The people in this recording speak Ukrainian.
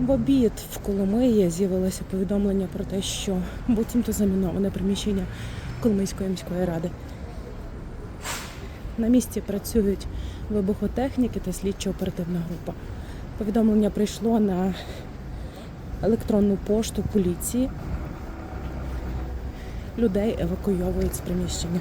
В обід в Коломиї з'явилося повідомлення про те, що буцімто заміноване приміщення Коломийської міської ради. На місці працюють вибухотехніки та слідчо-оперативна група. Повідомлення прийшло на електронну пошту поліції. Людей евакуйовують з приміщення.